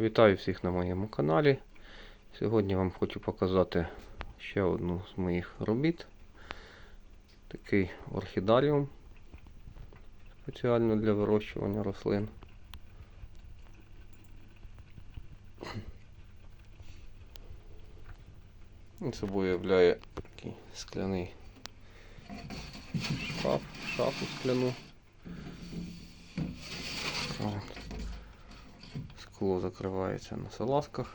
Вітаю всіх на моєму каналі. Сьогодні вам хочу показати ще одну з моїх робіт. Такий орхідаріум спеціально для вирощування рослин. Він собою являє такий скляний шкаф, шафу скляну. От. Скло закривається на салазках.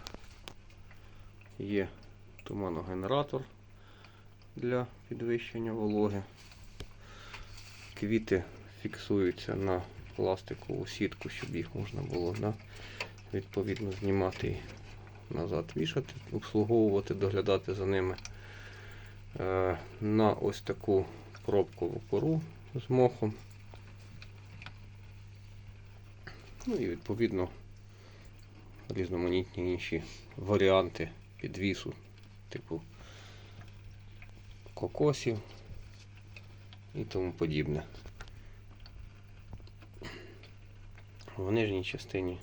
Є туманогенератор для підвищення вологи. Квіти фіксуються на пластикову сітку, щоб їх можна було да, відповідно знімати і назад вішати, обслуговувати, доглядати за ними. Е, на ось таку пробкову кору з мохом. Ну і відповідно різноманітні інші варіанти підвісу, типу кокосів і тому подібне. В нижній частині,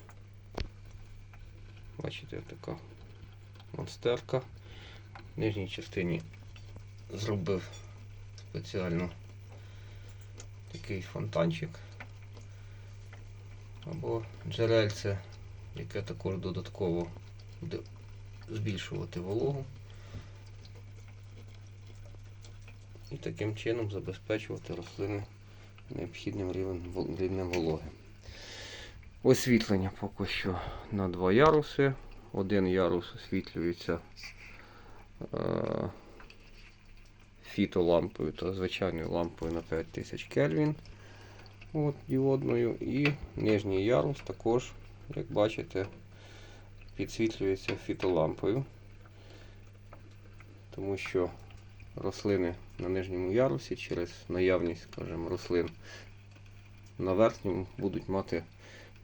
бачите, така монстерка. В нижній частині зробив спеціально такий фонтанчик або джерельце, яке також додатково буде збільшувати вологу і таким чином забезпечувати рослини необхідним рівнем, вологи. Освітлення поки що на два яруси. Один ярус освітлюється е, фітолампою та звичайною лампою на 5000 Кельвін от, діодною. І нижній ярус також, як бачите, підсвітлюється фітолампою, тому що рослини на нижньому ярусі через наявність скажімо, рослин на верхньому будуть мати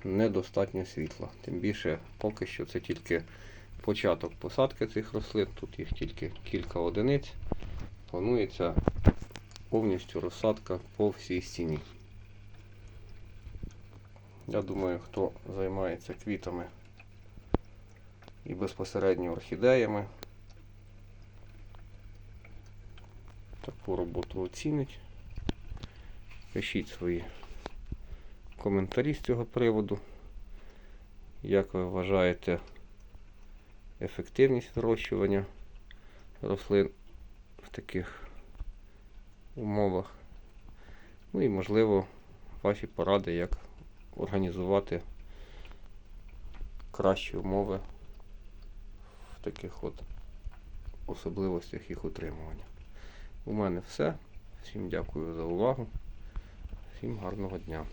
недостатньо світла. Тим більше поки що це тільки початок посадки цих рослин, тут їх тільки кілька одиниць. Планується повністю розсадка по всій стіні. Я думаю, хто займається квітами і безпосередньо орхідеями, таку роботу оцінить. Пишіть свої коментарі з цього приводу. Як ви вважаєте ефективність вирощування рослин в таких умовах? Ну і можливо ваші поради, як організувати кращі умови в таких от особливостях їх утримування. У мене все. Всім дякую за увагу. Всім гарного дня.